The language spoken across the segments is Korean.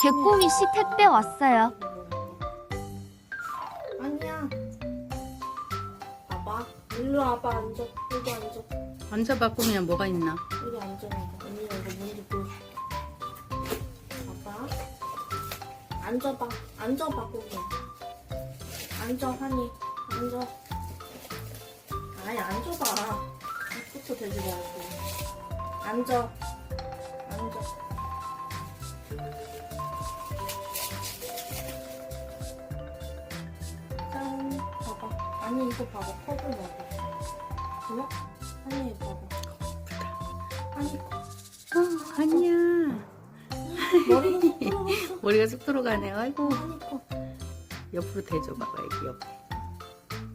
제 꼬미 씨 택배 왔어요. 아니야. 봐봐. 일로 와봐 앉아. 여기 앉아. 앉아봐 꾸미야 뭐가 있나? 여기 앉아. 언니가 이거 뭔지 보여줘. 봐봐. 앉아봐. 앉아봐 꼬미야. 앉아 하니. 앉아. 아니 앉아봐. 입부터 대지 말고. 앉아. 앉아. 아니 이거 봐봐. 컵을 봐봐. 뭐야? 아니 이거 봐봐. 아니. 어 아니야 머리가 쏙 들어갔어. 머리가 쑥 들어가네 아이고. 옆으로 대줘 봐봐 여기 옆에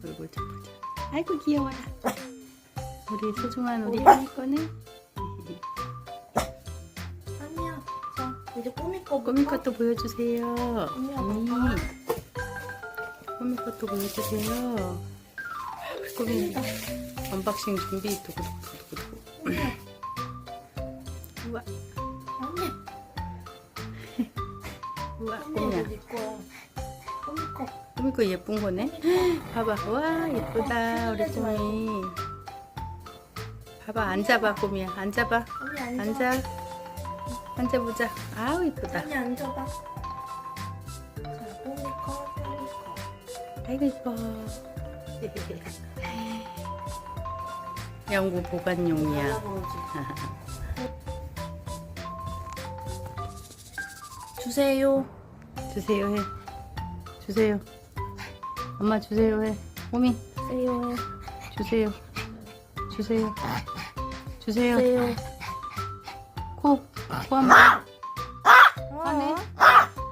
얼굴 좀 보자 아이고 귀여워라 우리 소중한 우리 하니 거는 아니야. 자 이제 꼬미 거. 꾸미 것도 보여주세요 언니. 꾸미 것도 보여주세요 꾸미 언박싱 준비 두구두구두구두구 우와. 우와 꼬미 거야. 꼬미 거. 예쁜 거네 봐봐 와 예쁘다 우리 꾸미 봐봐 앉아봐 꾸미야 앉아봐 앉아. 앉아 앉아보자 아우 예쁘다 언니 앉아봐. 자 꼬미 거. 꼬미 거. 아이고 예뻐 영구 보관용이야. 주세요. 주세요 해. 주세요. 엄마 주세요 해. 호미. 주세요. 주세요. 주세요. 주세요. 주세요. 코. 코 한번. 하네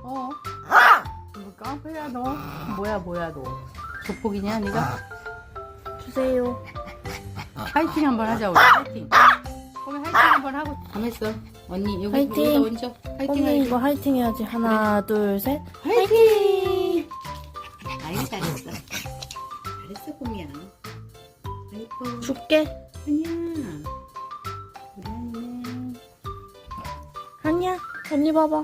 어. 뭐 깡패야 너? 뭐야 뭐야 너? 조폭이냐 네가? 주세요. 파이팅 한번 하자 우리 파이팅 호미 파이팅 한번 하고 가만있어 언니 여기 파이팅. 여기다 얹어 파이팅 언니 하자 이거 화이팅 해야지. 하나, 둘, 셋. 화이팅! 아이 잘했어. 잘했어 봄이야. 아이고 줄게. 아니야. 우리 아니네. 아니야. 언니 봐봐.